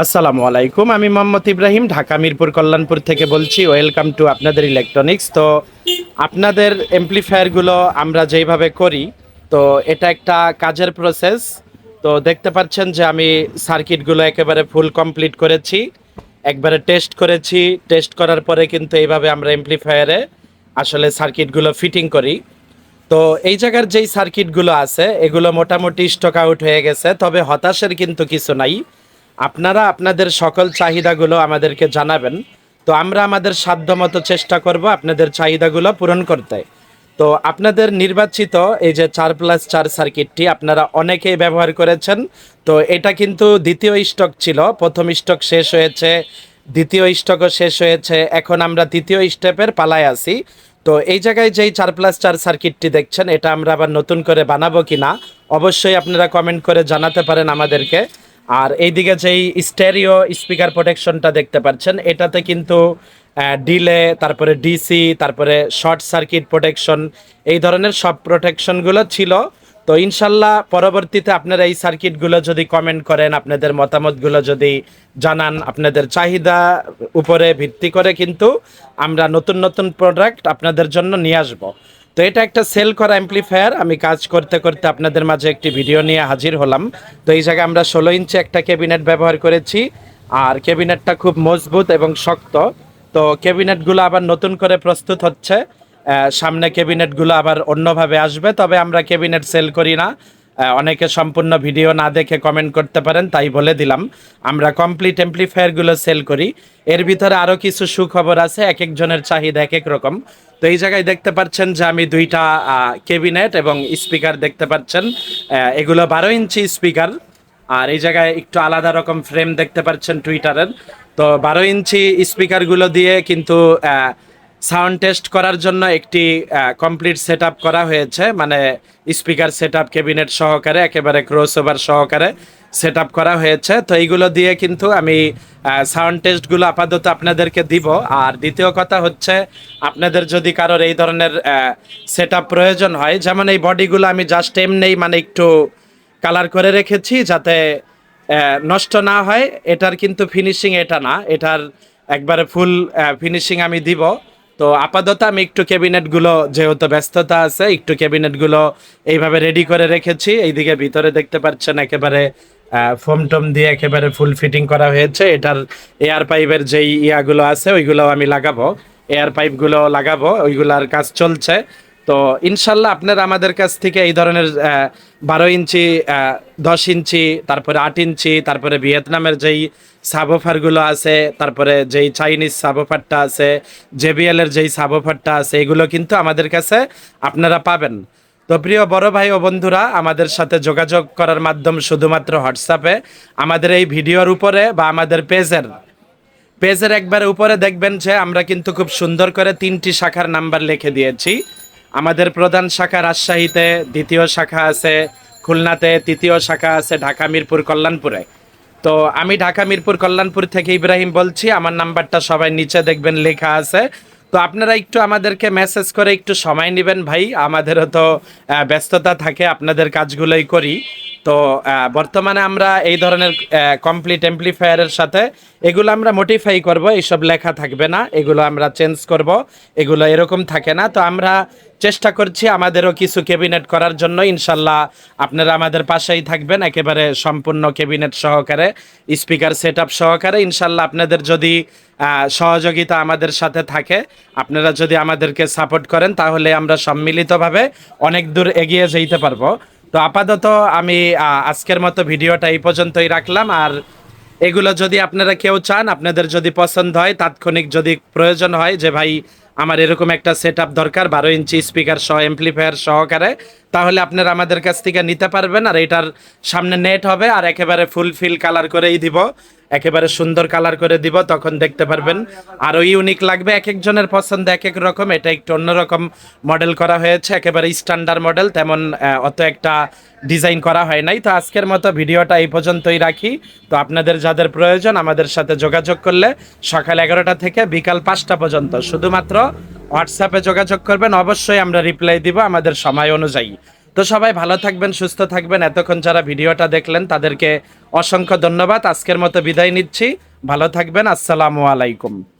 আসসালামু আলাইকুম, আমি মোহাম্মদ ইব্রাহিম, ঢাকা মিরপুর কল্যাণপুর থেকে বলছি ওয়েলকাম টু আপনাদের ইলেকট্রনিক্স তো আপনাদের এমপ্লিফায়ারগুলো আমরা যেইভাবে করি, তো এটা একটা কাজের প্রসেস তো দেখতে পাচ্ছেন যে আমি সার্কিটগুলো একেবারে ফুল কমপ্লিট করেছি, একবারে টেস্ট করেছি। টেস্ট করার পরে কিন্তু এইভাবে আমরা এমপ্লিফায়ারে আসলে সার্কিটগুলো ফিটিং করি। তো এই জায়গার যেই সার্কিটগুলো আছে, এগুলো মোটামুটি স্টক আউট হয়ে গেছে, তবে হতাশের কিন্তু কিছু নাই। আপনারা আপনাদের সকল চাহিদাগুলো আমাদেরকে জানাবেন। তো আমরা আমাদের সাধ্যমতো চেষ্টা করব আপনাদের চাহিদাগুলো পূরণ করতে। তো আপনাদের নির্বাচিত এই যে চার প্লাস চার সার্কিটটি আপনারা অনেকেই ব্যবহার করেছেন। তো এটা কিন্তু দ্বিতীয় স্টক ছিল, প্রথম স্টক শেষ হয়েছে, দ্বিতীয় স্টকও শেষ হয়েছে, এখন আমরা তৃতীয় স্টেপের পালায় আছি। তো এই জায়গায় যেই চার প্লাস চার সার্কিটটি দেখছেন, এটা আমরা আবার নতুন করে বানাবো কিনা, অবশ্যই আপনারা কমেন্ট করে জানাতে পারেন আমাদেরকে। আর এইদিকে যেই স্টেরিও স্পিকার প্রোটেকশনটা দেখতে পাচ্ছেন, এটাতে কিন্তু ডিলে, তারপরে ডিসি, তারপরে শর্ট সার্কিট প্রোটেকশন, এই ধরনের সব প্রোটেকশনগুলো ছিল। তো ইনশাল্লাহ পরবর্তীতে আপনারা এই সার্কিটগুলো যদি কমেন্ট করেন, আপনাদের মতামতগুলো যদি জানান, আপনাদের চাহিদা উপরে ভিত্তি করে কিন্তু আমরা নতুন নতুন প্রোডাক্ট আপনাদের জন্য নিয়ে আসব। তো এটা একটা সেল করা অ্যাম্প্লিফায়ার আমি কাজ করতে করতে আপনাদের মাঝে একটি ভিডিও নিয়ে হাজির হলাম। তো এই জায়গায় আমরা ষোলো ইঞ্চি একটা ক্যাবিনেট ব্যবহার করেছি। আর ক্যাবিনেটটা খুব মজবুত এবং শক্ত। তো ক্যাবিনেটগুলো আবার নতুন করে প্রস্তুত হচ্ছে। সামনে ক্যাবিনেটগুলো আবার অন্যভাবে আসবে। তবে আমরা ক্যাবিনেট সেল করি না। অনেকে সম্পূর্ণ ভিডিও না দেখে কমেন্ট করতে পারেন, তাই বলে দিলাম। আমরা কমপ্লিট এমপ্লিফায়ারগুলো সেল করি। এর ভিতরে আরও কিছু সুখবর আছে, এক একজনের চাহিদা এক এক রকম। তো এই জায়গায় দেখতে পাচ্ছেন যে আমি দুইটা ক্যাবিনেট এবং স্পিকার দেখতে পাচ্ছেন। এগুলো বারো ইঞ্চি স্পিকার আর এই জায়গায় একটু আলাদা রকম ফ্রেম দেখতে পাচ্ছেন টুইটারের তো বারো ইঞ্চি স্পিকারগুলো দিয়ে কিন্তু সাউন্ড টেস্ট করার জন্য একটি কমপ্লিট সেট করা হয়েছে। মানে স্পিকার সেট আপ ক্যাবিনেট সহকারে, একেবারে ক্রস ওভার সহকারে সেট করা হয়েছে। তো এইগুলো দিয়ে কিন্তু আমি সাউন্ড টেস্টগুলো আপাতত আপনাদেরকে দিব। আর দ্বিতীয় কথা হচ্ছে, আপনাদের যদি কারোর এই ধরনের সেট প্রয়োজন হয়, যেমন এই বডিগুলো আমি জাস্ট এমনি মানে একটু কালার করে রেখেছি যাতে নষ্ট না হয়। এটার কিন্তু ফিনিশিং এটা না। এটার একবারে ফুল ফিনিশিং আমি দিব। তো আপাতত আমি একটু ক্যাবিনেটগুলো যেহেতু ব্যস্ততা আছে, একটু ক্যাবিনেটগুলো এইভাবে রেডি করে রেখেছি। এইদিকে ভিতরে দেখতে পাচ্ছেন একেবারে ফোম টোম দিয়ে একেবারে ফুল ফিটিং করা হয়েছে। এটার এয়ার পাইপের যেই ইয়াগুলো আছে ওইগুলো আমি লাগাবো। এয়ার পাইপগুলো লাগাবো, ওইগুলার কাজ চলছে। তো ইনশাল্লাহ আপনারা আমাদের কাছ থেকে এই ধরনের বারো ইঞ্চি দশ ইঞ্চি, তারপরে আট ইঞ্চি, তারপরে ভিয়েতনামের যেই সাবোফারগুলো আছে, তারপরে যেই চাইনিজ সাবোফারটা আছে জেবিএল এর যেই সাবোফারটা আছে, এগুলো কিন্তু আমাদের কাছে আপনারা পাবেন। তো প্রিয় বড় ভাই ও বন্ধুরা, আমাদের সাথে যোগাযোগ করার মাধ্যম শুধুমাত্র হোয়াটসঅ্যাপে আমাদের এই ভিডিওর উপরে বা আমাদের পেজের পেজের একবার উপরে দেখবেন যে আমরা কিন্তু খুব সুন্দর করে তিনটি শাখার নাম্বার লিখে দিয়েছি। আমাদের প্রধান শাখা রাজশাহীতে দ্বিতীয় শাখা আছে, খুলনাতে তৃতীয় শাখা আছে, ঢাকা, মিরপুর, কল্যাণপুরে। তো আমি ঢাকা, মিরপুর, কল্যাণপুর থেকে ইব্রাহিম বলছি, আমার নাম্বারটা সবাই নিচে দেখবেন, লেখা আছে। তো আপনারা একটু আমাদেরকে মেসেজ করে একটু সময় নেবেন ভাই, আমাদেরও তো ব্যস্ততা থাকে, আপনাদের কাজগুলোই করি। তো বর্তমানে আমরা এই ধরনের কমপ্লিট এমপ্লিফায়ারের সাথে এগুলো আমরা মডিফাই করব, এইসব লেখা থাকবে না, এগুলো আমরা চেঞ্জ করব, এগুলো এরকম থাকে না। তো আমরা চেষ্টা করছি আমাদেরও কিছু ক্যাবিনেট করার জন্য, ইনশাল্লাহ আপনারা আমাদের পাশেই থাকবেন, একেবারে সম্পূর্ণ ক্যাবিনেট সহকারে স্পিকার সেট সহকারে। ইনশাল্লাহ আপনাদের যদি সহযোগিতা আমাদের সাথে থাকে, আপনারা যদি আমাদেরকে সাপোর্ট করেন, তাহলে আমরা সম্মিলিতভাবে অনেক দূর এগিয়ে যেতে পারব। তো আপাতত আমি আজকের মতো ভিডিওটা এই পর্যন্তই রাখলাম। আর এগুলো যদি আপনারা কেউ চান, আপনাদের যদি পছন্দ হয়, তাৎক্ষণিক যদি প্রয়োজন হয় যে ভাই আমার এরকম একটা সেট দরকার, বারো ইঞ্চি স্পিকার সহ এমপ্লিফায়ার সহকারে, তাহলে আপনারা আমাদের কাছ থেকে নিতে পারবেন। আর এটার সামনে নেট হবে, আর একেবারে ফুলফিল কালার করেই দিব। একেবারে সুন্দর কালার করে দিব, তখন দেখতে পারবেন। আরও ইউনিক লাগবে এক একজনের পছন্দ এক এক রকম, এটা একটু অন্যরকম মডেল করা হয়েছে, একেবারে স্ট্যান্ডার্ড মডেল তেমন অত একটা ডিজাইন করা হয় নাই। তো আজকের মতো ভিডিওটা এই পর্যন্তই রাখি। তো আপনাদের যাদের প্রয়োজন, আমাদের সাথে যোগাযোগ করলে সকাল এগারোটা থেকে বিকাল পাঁচটা পর্যন্ত। শুধুমাত্র হোয়াটসঅ্যাপে যোগাযোগ করবেন, অবশ্যই আমরা রিপ্লাই দিব আমাদের সময় অনুযায়ী। তো সবাই ভালো থাকবেন, সুস্থ থাকবেন। এতক্ষণ যারা ভিডিওটা দেখলেন, তাদেরকে অসংখ্য ধন্যবাদ। আজকের মতো বিদায় নিচ্ছি। ভালো থাকবেন। আসসালামু আলাইকুম।